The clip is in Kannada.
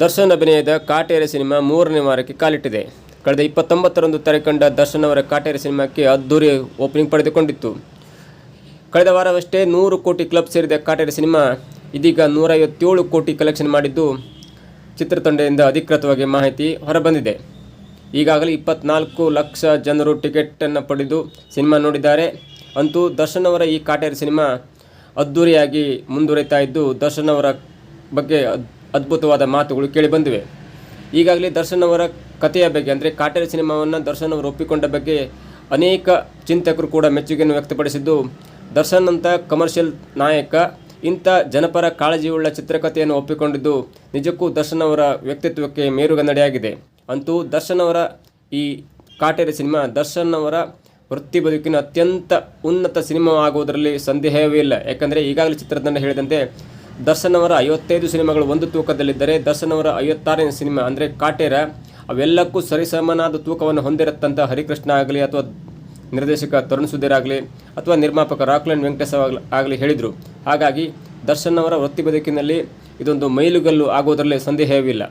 ದರ್ಶನ್ ಅಭಿನಯದ ಕಾಟೇರಿ ಸಿನಿಮಾ ಮೂರನೇ ವಾರಕ್ಕೆ ಕಾಲಿಟ್ಟಿದೆ. ಕಳೆದ ಇಪ್ಪತ್ತೊಂಬತ್ತರಂದು ತೆರೆಕಂಡ ದರ್ಶನ್ ಅವರ ಕಾಟೇರಿ ಸಿನಿಮಾಕ್ಕೆ ಅದ್ದೂರಿ ಓಪನಿಂಗ್ ಪಡೆದುಕೊಂಡಿತ್ತು. ಕಳೆದ ವಾರವಷ್ಟೇ ನೂರು ಕೋಟಿ ಕ್ಲಬ್ ಸೇರಿದ ಕಾಟೇರಿ ಸಿನಿಮಾ ಇದೀಗ ನೂರೈವತ್ತೇಳು ಕೋಟಿ ಕಲೆಕ್ಷನ್ ಮಾಡಿದ್ದು ಚಿತ್ರತಂಡದಿಂದ ಅಧಿಕೃತವಾಗಿ ಮಾಹಿತಿ ಹೊರಬಂದಿದೆ. ಈಗಾಗಲೇ ಇಪ್ಪತ್ನಾಲ್ಕು ಲಕ್ಷ ಜನರು ಟಿಕೆಟನ್ನು ಪಡೆದು ಸಿನಿಮಾ ನೋಡಿದ್ದಾರೆ. ಅಂತೂ ದರ್ಶನ್ ಅವರ ಈ ಕಾಟೇರಿ ಸಿನಿಮಾ ಅದ್ಧೂರಿಯಾಗಿ ಮುಂದುವರಿತಾ ಇದ್ದು, ದರ್ಶನ್ ಅವರ ಬಗ್ಗೆ ಅದ್ಭುತವಾದ ಮಾತುಗಳು ಕೇಳಿ ಬಂದಿವೆ. ಈಗಾಗಲೇ ದರ್ಶನ್ ಅವರ ಕಥೆಯ ಬಗ್ಗೆ, ಅಂದರೆ ಕಾಟೇರಿ ಸಿನಿಮಾವನ್ನು ದರ್ಶನ್ ಅವರು ಒಪ್ಪಿಕೊಂಡ ಬಗ್ಗೆ ಅನೇಕ ಚಿಂತಕರು ಕೂಡ ಮೆಚ್ಚುಗೆಯನ್ನು ವ್ಯಕ್ತಪಡಿಸಿದ್ದು ದರ್ಶನ್ ಅಂತ ಕಮರ್ಷಿಯಲ್ ನಾಯಕ, ಇಂಥ ಜನಪರ ಕಾಳಜಿಯುಳ್ಳ ಚಿತ್ರಕಥೆಯನ್ನು ಒಪ್ಪಿಕೊಂಡಿದ್ದು ನಿಜಕ್ಕೂ ದರ್ಶನ್ ಅವರ ವ್ಯಕ್ತಿತ್ವಕ್ಕೆ ಮೇರುಗನ್ನಡಿಯಾಗಿದೆ. ಅಂತೂ ದರ್ಶನ್ ಅವರ ಈ ಕಾಟೇರಿ ಸಿನಿಮಾ ದರ್ಶನ್ ಅವರ ವೃತ್ತಿ ಬದುಕಿನ ಅತ್ಯಂತ ಉನ್ನತ ಸಿನಿಮಾ ಆಗುವುದರಲ್ಲಿ ಸಂದೇಹವೇ ಇಲ್ಲ. ಯಾಕಂದರೆ ಈಗಾಗಲೇ ಚಿತ್ರತಂಡ ಹೇಳಿದಂತೆ ದರ್ಶನ್ ಅವರ ಐವತ್ತೈದು ಸಿನಿಮಾಗಳು ಒಂದು ತೂಕದಲ್ಲಿದ್ದರೆ ದರ್ಶನ್ ಅವರ ಐವತ್ತಾರನೇ ಸಿನಿಮಾ ಅಂದರೆ ಕಾಟೇರ. ಅವೆಲ್ಲಕ್ಕೂ ಸರಿಸಮನಾದ ತೂಕವನ್ನು ಹೊಂದಿರತ್ತಂಥ ಹರಿಕೃಷ್ಣ ಆಗಲಿ ಅಥವಾ ನಿರ್ದೇಶಕ ತರುಣ್ ಸುಧೀರ್ ಆಗಲಿ ಅಥವಾ ನಿರ್ಮಾಪಕ ರಾಕ್ಲೈನ್ ವೆಂಕಟೇಶ್ ಆಗಲಿ ಆಗಲಿ ಹೇಳಿದರು. ಹಾಗಾಗಿ ದರ್ಶನ್ ಅವರ ವೃತ್ತಿ ಬದುಕಿನಲ್ಲಿ ಇದೊಂದು ಮೈಲುಗಲ್ಲು ಆಗುವುದರಲ್ಲಿ ಸಂದೇಹವಿಲ್ಲ.